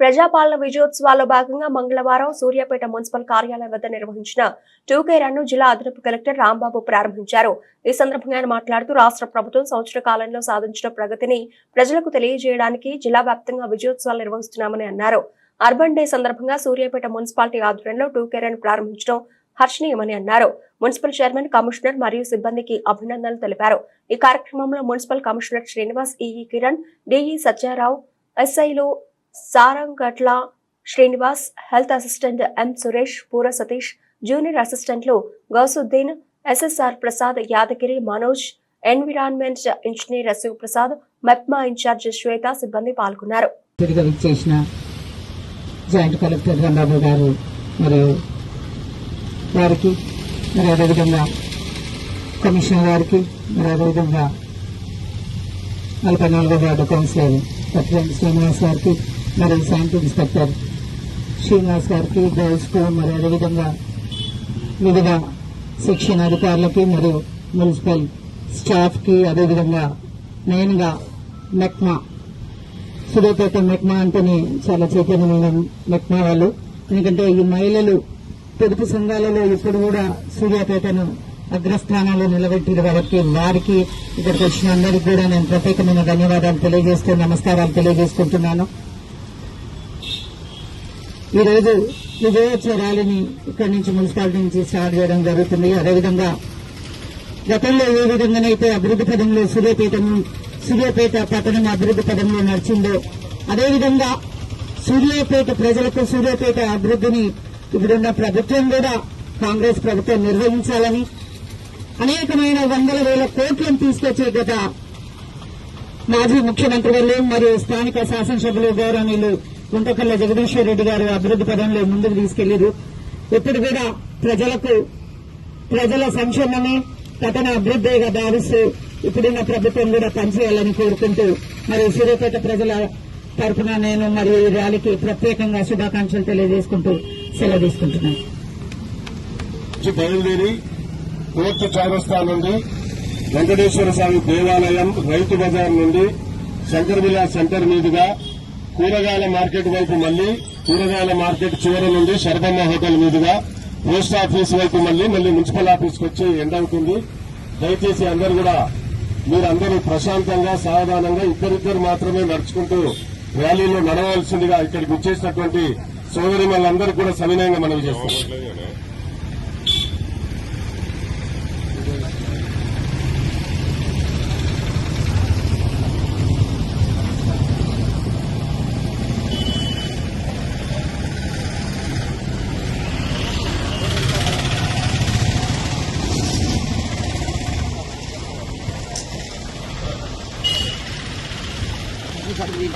ప్రజాపాలన విజయోత్సవాల్లో భాగంగా మంగళవారం సూర్యాపేట మున్సిపల్ కార్యాలయం వద్ద నిర్వహించిన టూకే రన్ను జిల్లా అదనపు కలెక్టర్ రాంబాబు ప్రారంభించారు. ఈ సందర్భంగా ఆయన మాట్లాడుతూ రాష్ట్ర ప్రభుత్వం సంవత్సర కాలంలో సాధించిన ప్రగతిని ప్రజలకు తెలియజేయడానికి జిల్లా వ్యాప్తంగా విజయోత్సవాలు నిర్వహిస్తున్నామని అన్నారు. అర్బన్ డే సందర్భంగా సూర్యాపేట మున్సిపాలిటీ ఆధ్వర్యంలో టూకే రన్ ప్రారంభించడం హర్షణీయమని అన్నారు. మున్సిపల్ చైర్మన్ కమిషనర్ మరియు సిబ్బందికి అభినందనలు తెలిపారు. ఈ కార్యక్రమంలో municipal commissioner Srinivas EE Kiran DE Satyarao ఎస్ఐలు Sarangatla Srinivas health assistant M Suresh Pura Satish junior అసిస్టెంట్లు Gousuddin SSR Prasad Yadagiri Manoj environment engineer Shiv Prasad MEPMA incharge Shweta సిబ్బంది పాల్గొన్నారు. జాయింట్ కలెక్టర్ రంగాబు గారు మరియు వారికి మరి అదేవిధంగా కమిషనర్ గారికి మరి అదేవిధంగా నలభై నాలుగో వార్డు కౌన్సిలర్ పట్టిరెడ్డి శ్రీనివాస్ గారికి మరి శాంతి ఇన్స్పెక్టర్ శ్రీనివాస్ గారికి గర్ల్స్కు మరి అదేవిధంగా వివిధ శిక్షణ అధికారులకి మరియు మున్సిపల్ స్టాఫ్కి అదేవిధంగా మెయిన్గా మెక్మా సూర్యాపేట మెక్మా అంటేనే చాలా చైతన్యమైన మెక్మా వాళ్ళు. ఎందుకంటే ఈ మహిళలు పొదుపు సంఘాలలో ఇప్పుడు కూడా సూర్యాపేటను అగ్రస్థానాల్లో నిలబెట్టారు. కాబట్టి వారికి ఇక్కడికి వచ్చిన అందరికీ కూడా నేను ప్రత్యేకమైన ధన్యవాదాలు తెలియజేస్తూ నమస్కారాలు తెలియజేసుకుంటున్నాను. ఈ రోజు విజయోత్సవ ర్యాలీని ఇక్కడి నుంచి మున్సిపాలిటీ నుంచి స్టార్ట్ చేయడం జరుగుతుంది. అదేవిధంగా గతంలో ఏ విధంగానైతే అభివృద్ధి పదంలో సూర్యాపేటను సూర్యాపేట పట్టణం అభివృద్ధి పదంలో నడిచిందో అదేవిధంగా సూర్యాపేట ప్రజలకు సూర్యాపేట అభివృద్ధిని ఇప్పుడున్న ప్రభుత్వం కూడా కాంగ్రెస్ ప్రభుత్వం నిర్వహించాలని అనేకమైన వందల వేల కోట్లను తీసుకొచ్చే గత మాజీ ముఖ్యమంత్రి మరియు స్థానిక శాసనసభ్యులు గౌరవనీయులు గుంటకల్ల జగదీశ్వర్ రెడ్డి గారు అభివృద్ధి పదంలో ముందుకు తీసుకెళ్ళారు. ఇప్పుడు కూడా ప్రజలకు ప్రజల సంక్షేమమే పట్టణ అభివృద్ధిగా భావిస్తూ ఇప్పుడున్న ప్రభుత్వం కూడా పనిచేయాలని కోరుకుంటూ మరి సూర్యాపేట ప్రజల తరఫున నేను మరియు ఈ ర్యాలీకి ప్రత్యేకంగా శుభాకాంక్షలు తెలియజేసుకుంటూ సెలవు తీసుకుంటున్నాను. బయలుదేరి కోర్టు చౌరస్తా నుండి వెంకటేశ్వర స్వామి దేవాలయం రైతు బజార్ నుండి శంకర్ విలాస్ సెంటర్ మీదుగా కూరగాయల మార్కెట్ వైపు మళ్ళీ కూరగాయల మార్కెట్ చివరి నుండి శరదమ్మ హోటల్ మీదుగా పోస్ట్ ఆఫీస్ వైపు మళ్ళీ మళ్ళీ మున్సిపల్ ఆఫీస్కి వచ్చి ఎండ్ అవుతుంది. దయచేసి అందరు కూడా మీరందరూ ప్రశాంతంగా సావధానంగా ఇద్దరిద్దరు మాత్రమే నడుచుకుంటూ ర్యాలీలో నడవలసిందిగా ఇక్కడికి వచ్చేసినటువంటి సోదరి వాళ్ళందరూ కూడా సవినయంగా మనవి చేస్తున్నారు. jardín.